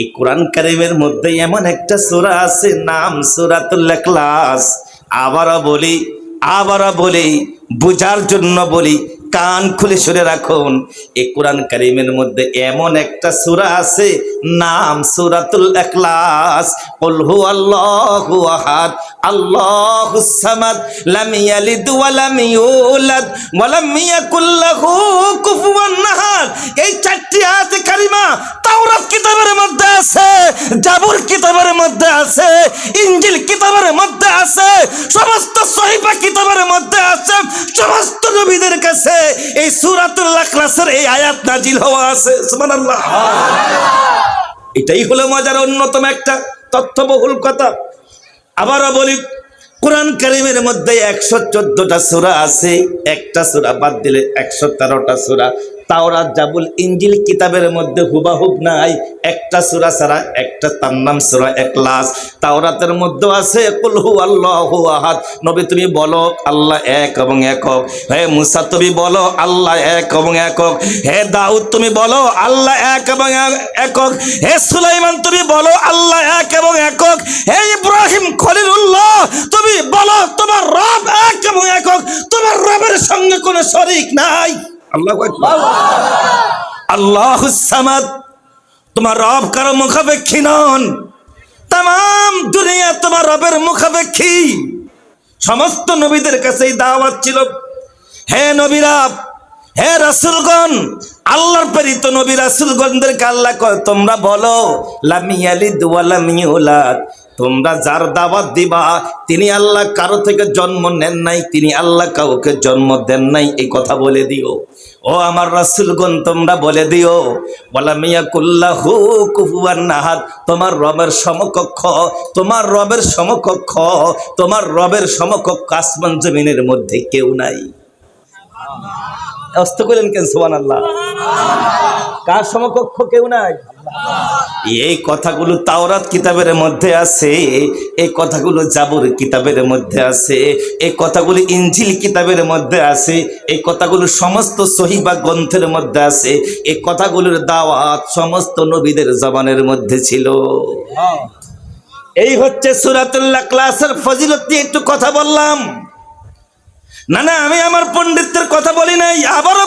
এই কোরআন কারিমের মধ্যে এমন একটা সূরা আছে, নাম সূরাতুল ইখলাস। আবারও বলি আবারও বলি, বুঝার জন্য বলি, কান খুলে শুনে রাখুন। এই কোরআন কারিমের মধ্যে এমন একটা সূরা আছে, নাম সূরাতুল ইখলাস। কুল হু আল্লাহু আহাদ আল্লাহুস সামাদ, লাম ইয়ালিদ ওয়া লাম ইউলাদ, ওয়া কুফুয়ান আহাদ। এই চারটি আয়াত কারিমা তাওরাত কিতাবের মধ্যে জাবুর কিতাবের মধ্যে আছে ইনজিল কিতাবের মধ্যে আছে, সমস্ত সহিফা কিতাবের মধ্যে আছে, সমস্ত নবীদের কাছে এই সূরাতুল ইখলাসের এই আয়াত নাজিল হওয়া আছে, সুবহানাল্লাহ। এটাই হলো মজার অন্যতম একটা তথ্যবহুল কথা। আবারও বলি, কোরআন কারিমের মধ্যে একশো চোদ্দটা সুরা আছে, একটা সুরা বাদ দিলে একশো তেরোটা সুরা তাওরাত জাবুল ইঞ্জিল কিতাবের মধ্যে হুবাহুব নাই। একটা সুরা ছাড়া একটা তার নাম সুরা একলাস তাওরাতের মধ্যে আছে কুলহু আল্লাহু আহাদ। নবী তুমি বলো, আল্লাহ এক এবং একক। হে মুসা তুমি বলো, আল্লাহ এক এবং একক। হে দাউদ তুমি বলো, আল্লাহ এক এবং একক। হে সুলাইমান তুমি বলো, আল্লাহ এক এবং একক। হে ইব্রাহিম খলিলুল্লাহ তুমি বলো, তোমার রব এক এবং একক। তোমার রবের সঙ্গে কোনো শরিক নাই। আল্লাহ আল্লাহ সামাদ, তোমার রব কারও মুখাপেক্ষী নন। তাম দুনিয়া তোমার রবের মুখাপেক্ষী। সমস্ত নবীদের কাছে দাওয়াত ছিল, হে নবীরা হে রাসুলগণ, আল্লাহর প্রেরিত নবী রাসুলগণদেরকে আল্লাহ কয়, তোমরা বলো লামিয়ালিদ ওয়া লাম ইউলাদ। তোমরা যার দাওয়াত দিবা, তিনি আল্লাহ কারও থেকে জন্ম নেন নাই, তিনি আল্লাহ কাউকে জন্ম দেন নাই, এই কথা বলে দিও। ও আমার রাসুলগণ, তোমরা বলে দিও বলা মিয়া কুল্লাহু কুফুয়ান নাহাদ তোমার রবের সমকক্ষ, তোমার রবের সমকক্ষ, তোমার রবের সমকক্ষ আসমান জমিনের মধ্যে কেউ নাই। অস্ত করলেন কেন? সোহান আল্লাহ কার সমকক্ষ কেউ নাই? এই কথাগুলো তাওরাত কিতাবের মধ্যে আছে এই কথাগুলো জাবর কিতাবের মধ্যে আছে এই কথাগুলো ইঞ্জিল কিতাবের মধ্যে আছে এই কথাগুলো সমস্ত সহিবা গ্রন্থের মধ্যে আছে এই কথাগুলোর দাওয়াত সমস্ত নবীদের জবানের মধ্যে ছিল। এই হচ্ছে সুরাতুল্লাহ ক্লাসের ফজিলত নিয়ে একটু কথা বললাম। না না আমি আমার পণ্ডিতের কথা বলি নাই আবারও